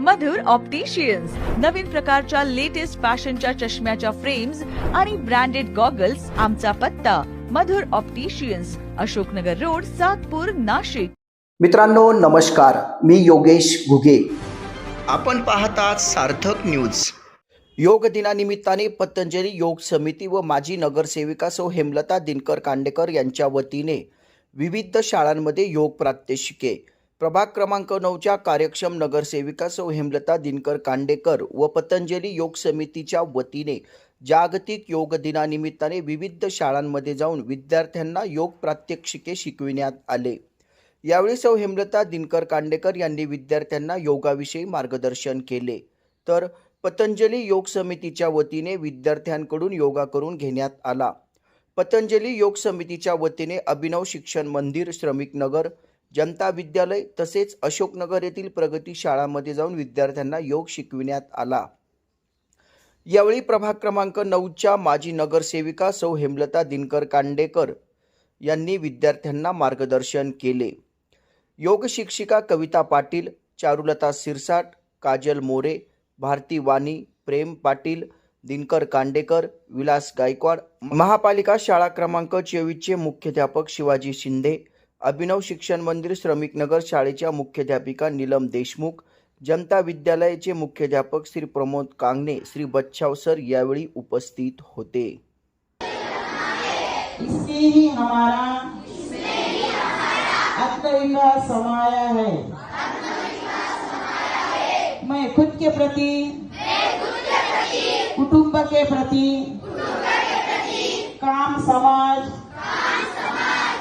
मधुर opticians नवीन प्रकारच्या latest फॅशनच्या चष्म्याच्या फ्रेम्स आणि ब्रँडेड गॉगल्स आमचा पत्ता. Madhur opticians Ashoknagar road Satpur Nashik. मित्रांनो नमस्कार. मी योगेश घुगे. आपण पाहतात सार्थक न्यूज योग दिनानिमित्ताने पतंजली योग समिती व माजी नगरसेविका सौ हेमलता दिनकर कांडेकर यांच्या वतीने विविध शाळांमध्ये योग प्रात्यक्षिके. प्रभाग क्रमांक नऊच्या कार्यक्षम नगरसेविका सौ हेमलता दिनकर कांडेकर व पतंजली योग समितीच्या वतीने जागतिक योग दिनानिमित्ताने विविध शाळांमध्ये जाऊन विद्यार्थ्यांना योग प्रात्यक्षिके शिकविण्यात आले. यावेळी सौ हेमलता दिनकर कांडेकर यांनी विद्यार्थ्यांना योगाविषयी मार्गदर्शन केले. तर पतंजली योग समितीच्या वतीने विद्यार्थ्यांकडून योगा करून घेण्यात आला. पतंजली योग समितीच्या वतीने अभिनव शिक्षण मंदिर श्रमिक नगर जनता विद्यालय तसेच अशोकनगर येथील प्रगती शाळांमध्ये जाऊन विद्यार्थ्यांना योग शिकविण्यात आला. यावेळी प्रभाग क्रमांक नऊच्या माजी नगरसेविका सौ हेमलता दिनकर कांडेकर यांनी विद्यार्थ्यांना मार्गदर्शन केले. योग शिक्षिका कविता पाटील चारुलता सिरसाट काजल मोरे भारती वाणी प्रेम पाटील दिनकर कांडेकर विलास गायकवाड महापालिका शाळा क्रमांक चोवीसचे मुख्याध्यापक शिवाजी शिंदे अभिनव शिक्षण मंदिर श्रमिक नगर शाळेच्या मुख्याध्यापिका नीलम देशमुख जनता विद्यालयाचे मुख्याध्यापक श्री प्रमोद कांगणे श्री बच्छाव सर यावेळी उपस्थित होते. इससे ही हमारा आत्मविश्वास समाया है। मैं खुद के प्रति कुटुंब के प्रति काम समाज